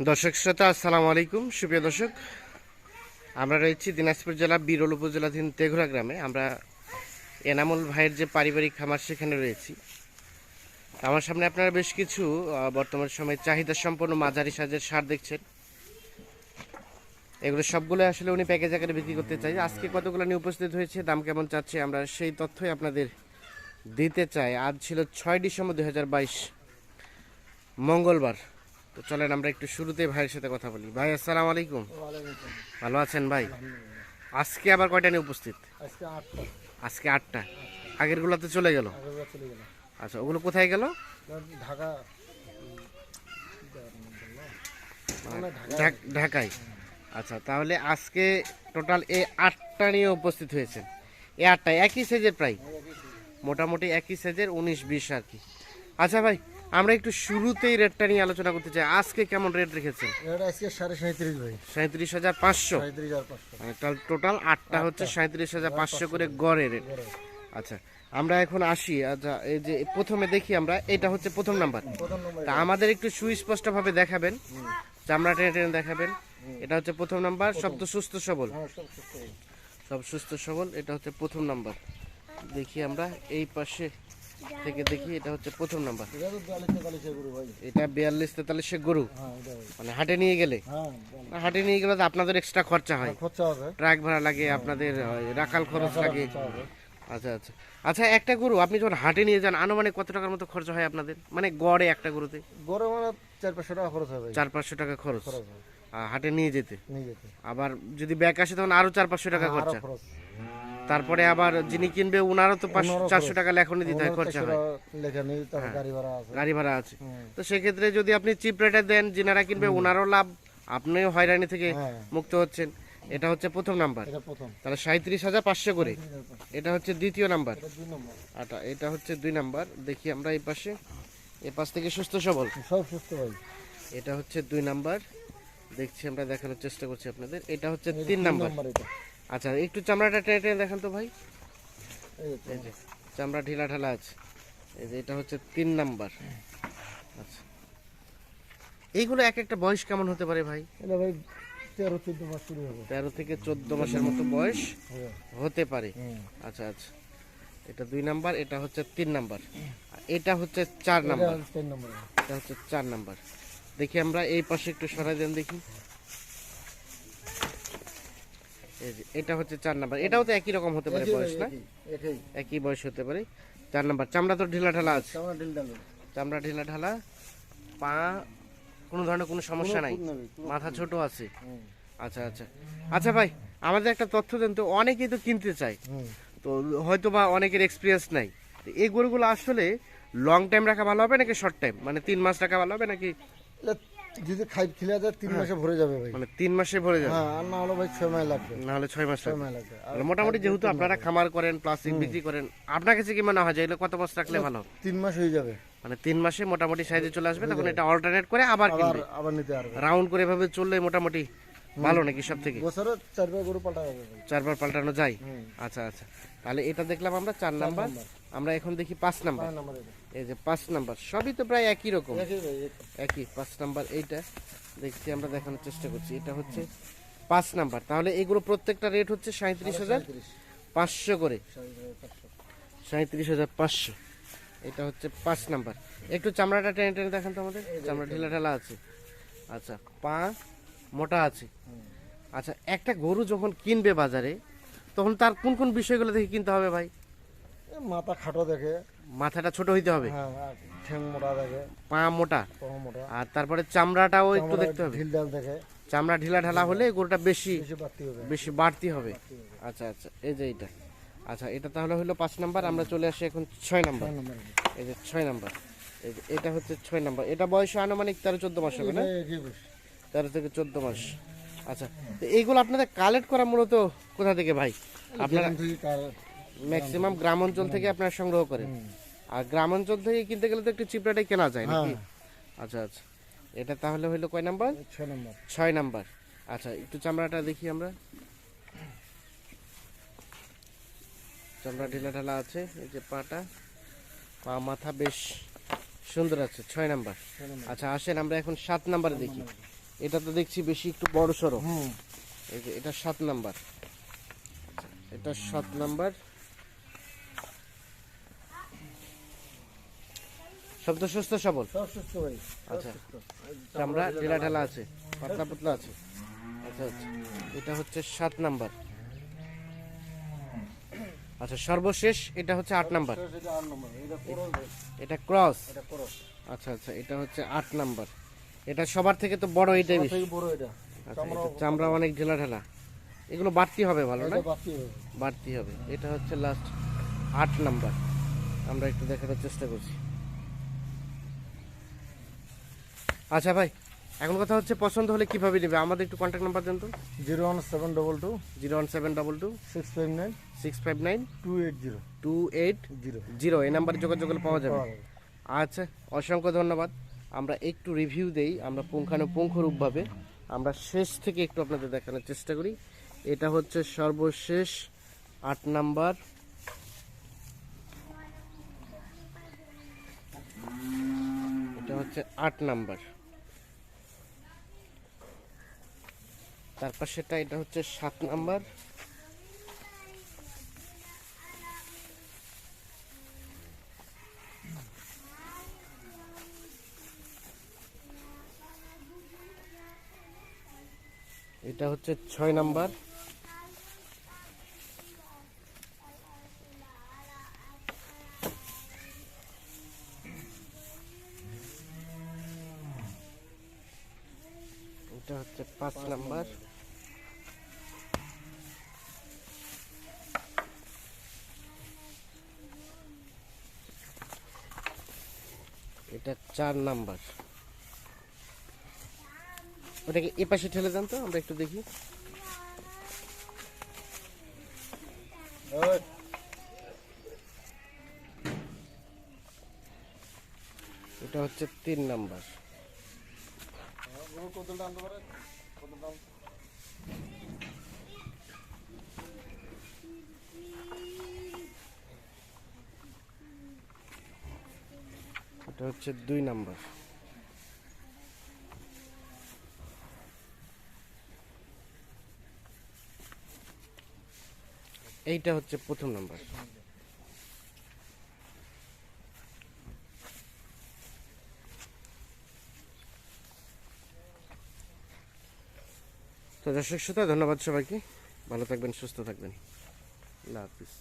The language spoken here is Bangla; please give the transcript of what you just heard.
দর্শক শ্রোতা, আসসালামু আলাইকুম। সুপ্রিয় দর্শক, আমরা রয়েছি দিনাজপুর জেলা, বিরল উপজেলাধীন তেঘরা গ্রামে। আমরা এনামুল ভাইয়ের যে পারিবারিক খামার, সেখানে রয়েছি। আমার সামনে আপনারা বেশ কিছু বর্তমান সময়ে চাহিদা সম্পন্ন মাঝারি সাজের সার দেখছেন। এগুলো সবগুলো আসলে উনি প্যাকেজ আকারে বিক্রি করতে চাই। আজকে কতগুলো নিয়ে উপস্থিত হয়েছে, দাম কেমন চাচ্ছে, আমরা সেই তথ্যই আপনাদের দিতে চাই। আজ ছিল ছয় ডিসেম্বর দু হাজার বাইশ, মঙ্গলবার। তো চলেন আমরা একটু শুরুতে ভাইয়ের সাথে কথা বলি। ভাই আসসালামু আলাইকুম। ভালো আছেন ভাই? আজকে আবার কয়টা নিয়ে উপস্থিত? আজকে আটটা। আজকে আগের গুলোতে চলে গেল। চলে গেল। আচ্ছা ওগুলো কোথায় গেল? ঢাকা। মানে ঢাক- ঢাকায়। আচ্ছা তাহলে আজকে টোটাল এই আটটা নিয়ে উপস্থিত হয়েছে এই আটটা একই সাইজের প্রায়। মোটামুটি একই সাইজের উনিশ বিশ আর কি। আচ্ছা ভাই আমরা একটু শুরুতেই রেটটা নিয়ে আলোচনা করতে চাই। আজকে কেমন রেট রেখেছেন? এটা আজকে সাড়ে সাঁত্রিশ ভাই। সাঁত্রিশ হাজার পাঁচশো। পাঁচশো। মানে টোটাল আটটা হচ্ছে সাঁত্রিশ হাজার পাঁচশো করে গড়ে রেট আচ্ছা আমরা এখন আসি। আচ্ছা এই যে প্রথমে দেখি আমরা এটা হচ্ছে প্রথম নাম্বার তা আমাদের একটু সুস্পষ্ট ভাবে দেখাবেন চামড়া টেনে টেনে দেখাবেন। এটা হচ্ছে প্রথম নাম্বার সব তো সুস্থ সবল। হ্যাঁ সব সুস্থ সবল। এটা হচ্ছে প্রথম নাম্বার দেখি আমরা এই পাশে থেকে দেখি এটা হচ্ছে প্রথম নাম্বার। এটা বিয়াল্লিশ তেতাল্লিশের গরু ভাই। এটা বিয়াল্লিশ তেতাল্লিশে গরু? হ্যাঁ মানে হাটে নিয়ে গেলে? হ্যাঁ হাটে নিয়ে গেলে তো আপনাদের এক্সট্রা খরচা হয়। ট্রাক ভাড়া লাগে আপনাদের রাখাল খরচ লাগে। আচ্ছা আচ্ছা। আচ্ছা একটা গরু আপনি যখন হাটে নিয়ে যান আনুমানিক কত টাকার মতো খরচ হয় আপনাদের? মানে গড়ে একটা গরুতে? গরু মানে চার পাঁচশো টাকা খরচ হবে চার পাঁচশো টাকা খরচ। হাটে নিয়ে যেতে? আবার যদি ব্যাক আসে তখন আরও চার পাঁচশো টাকা খরচ। তারপরে আবার যিনি কিনবে ওনারও তো পাঁচশো চারশো টাকা লেখনে দিতে হয় খরচা হয়। তারপর গাড়ি ভাড়া আছে। তো সেক্ষেত্রে যদি আপনি চিপ রেটে দেন যিনারা কিনবে ওনারও লাভ। আপনিও হয়রানি থেকে হ্যাঁ। মুক্ত হচ্ছেন। এটা হচ্ছে প্রথম নাম্বার। তাহলে সাঁত্রিশ হাজার পাঁচশো করে। এটা হচ্ছে দ্বিতীয় নাম্বার। এটা আটা এটা হচ্ছে দুই নাম্বার। দেখি আমরা এই পাশে। এ পাশ থেকে সুস্থ সবল। সব সুস্থ ভাই। এটা হচ্ছে দুই নাম্বার। দেখছি আমরা দেখানোর চেষ্টা করছি আপনাদের। এটা হচ্ছে তিন নাম্বার। আচ্ছা একটু চামড়াটা টেনে টেনে দেখান তো ভাই। এই যে চামড়া ঢিলা ঢালা আছে। এই যে এটা হচ্ছে তিন নাম্বার। আচ্ছা। এইগুলো এক একটা বয়স কেমন হতে পারে ভাই? এটা ভাই তেরো চোদ্দ মাস শুরু হবে। তেরো থেকে চোদ্দ মাসের মতো বয়স হতে পারে। আচ্ছা আচ্ছা। এটা দুই নাম্বার এটা হচ্ছে তিন নাম্বার। এটা হচ্ছে চার নাম্বার। এটা হচ্ছে চার নাম্বার। দেখি আমরা এই পাশে একটু সরাই দেন দেখি। এটা হচ্ছে চার নাম্বার। এটাও তো একই রকম হতে পারে বয়স না? একই, বয়স হতে পারে। চার নাম্বার। চামড়া তো ঢিলা ঢালা আছে। চামড়া ঢিল ঢিলা। পা কোনো ধরনের কোনো সমস্যা নাই। মাথা ছোট আছে। আচ্ছা আচ্ছা। আচ্ছা ভাই আমাদের একটা তথ্য দেন তো অনেকেই তো কিনতে চায়। তো হয়তো বা অনেকের এক্সপিরিয়েন্স নাই। এই গরুগুলো আসলে লং টাইম রাখা ভালো হবে নাকি শর্ট টাইম মানে তিন মাস রাখা ভালো হবে নাকি যদি খাই খেলে যায় তিন মাসে ভরে যাবে ভাই। মানে তিন মাসে ভরে যাবে। হ্যাঁ আর না হলে ভাই ছয় মাস লাগবে। নাহলে ছয় মাস ছয় মাস লাগবে। আর মোটামুটি যেহেতু আপনারা খামার করেন প্লাস্টিক বিক্রি করেন আপনার কাছে কি মনে হয় যে এগুলো কত মাস রাখলে ভালো? তিন মাস হয়ে যাবে। মানে তিন মাসে মোটামুটি সাইজে চলে আসবে তখন এটা অল্টারনেট করে আবার কিনবে। আবার নিতে পারবে। রাউন্ড করে এভাবে চললে মোটামুটি ভালো নাকি সব থেকে? বছরে চারবার গরু পাল্টা যাবে চারবার পাল্টানো যায়? আচ্ছা আচ্ছা। তাহলে এটা দেখলাম আমরা চার নাম্বার। আমরা এখন দেখি পাঁচ নাম্বার। এই যে পাঁচ নাম্বার সবই তো প্রায় একই রকম। একই পাঁচ নাম্বার এইটা দেখছি আমরা দেখানোর চেষ্টা করছি এটা হচ্ছে পাঁচ নাম্বার। তাহলে এগুলো প্রত্যেকটা রেট হচ্ছে সাঁত্রিশ হাজার পাঁচশো করে। সাঁত্রিশ হাজার পাঁচশো। এটা হচ্ছে পাঁচ নাম্বার। একটু চামড়াটা টেনে টেনে দেখান তো আমাদের। চামড়া ঢিলা ঢালা আছে। আচ্ছা পা মোটা আছে। আচ্ছা একটা গরু যখন কিনবে বাজারে তখন তার কোন কোন বিষয়গুলো দেখে কিনতে হবে ভাই? মাথা খাটো দেখে। মাথাটা ছোট হইতে হবে? হ্যাঁ আর ঠ্যাং মোটা দেখে। পা মোটা? পা মোটা। আর তারপরে চামড়াটাও একটু দেখতে হবে। চামড়া ঢিলা ঢালা হলে গরুটা বেশি বেশি বাড়তি হবে। আচ্ছা আচ্ছা এই যে এটা আচ্ছা এটা তাহলে হলো পাঁচ নাম্বার। আমরা চলে আসি এখন ছয় নাম্বার। এই যে ছয় নাম্বার। এই যে এটা হচ্ছে ছয় নাম্বার। এটা বয়স আনুমানিক তেরো চোদ্দ মাস হবে না। তেরো থেকে চোদ্দ মাস। আচ্ছা তো এইগুলো আপনাদের কালেক্ট করা মূলত কোথা থেকে ভাই? আপনারা ম্যাক্সিমাম গ্রাম অঞ্চল থেকে আপনারা সংগ্রহ করেন। আর গ্রাম অঞ্চল থেকে কিনতে গেলে তো একটু চিপড়াটাই কেনা যায় নাকি? হ্যাঁ। আচ্ছা আচ্ছা। এটা তাহলে হইল কয় নাম্বার? ছয় নম্বর। ছয় নাম্বার। আচ্ছা একটু চামড়াটা দেখি আমরা। চামড়া ঢিলা ঢালা আছে এই যে পাটা। পা মাথা বেশ সুন্দর আছে ছয় নাম্বার। আচ্ছা আসেন আমরা এখন সাত নাম্বারে দেখি। এটা তো দেখছি বেশি একটু বড় সড়ো এই যে এটা সাত নাম্বার। এটা সাত নাম্বার। সব তো সুস্থ সবল? আচ্ছা। চামড়া ঢেলা ঢালা আছে পাতলা পাতলা আছে। আচ্ছা আচ্ছা। এটা হচ্ছে সাত নাম্বার। আচ্ছা সর্বশেষ এটা হচ্ছে আট নাম্বার। এটা করস আচ্ছা আচ্ছা এটা হচ্ছে আট নাম্বার। এটা সবার থেকে তো বড় এটাই আচ্ছা চামড়া অনেক ঢেলা ঢালা। এগুলো বাড়তি হবে ভালো না? বাড়তি হবে। এটা হচ্ছে লাস্ট আট নাম্বার। আমরা একটু দেখানোর চেষ্টা করছি। আচ্ছা ভাই এখন কথা হচ্ছে পছন্দ হলে কীভাবে নেবে? আমাদের একটু কন্ট্যাক্ট নাম্বার দেন তো। Zero one seven double two. Zero one seven double two. Six five nine. Six five nine. Two eight zero. Two eight zero. Zero. এই নাম্বারে যোগাযোগ করলে পাওয়া যাবে। আচ্ছা অসংখ্য ধন্যবাদ। আমরা একটু রিভিউ দেই আমরা পুঙ্খানুপুঙ্খ রূপভাবে আমরা শেষ থেকে একটু আপনাদের দেখানোর চেষ্টা করি। এটা হচ্ছে সর্বশেষ আট নাম্বার। এটা হচ্ছে আট নাম্বার। তারপর সেটা এটা হচ্ছে সাত নাম্বার। এটা হচ্ছে ছয় নাম্বার। এটা হচ্ছে পাঁচ নাম্বার। এটা চার নাম্বার। ওটাকে এ পাশে ঠেলে যান তো আমরা একটু দেখি। এটা হচ্ছে তিন নাম্বার। এটা হচ্ছে দুই নাম্বার। এইটা হচ্ছে প্রথম নাম্বার। তো দর্শক শ্রোতা, ধন্যবাদ সবাইকে। ভালো থাকবেন, সুস্থ থাকবেন। আল্লাহ হাফিজ?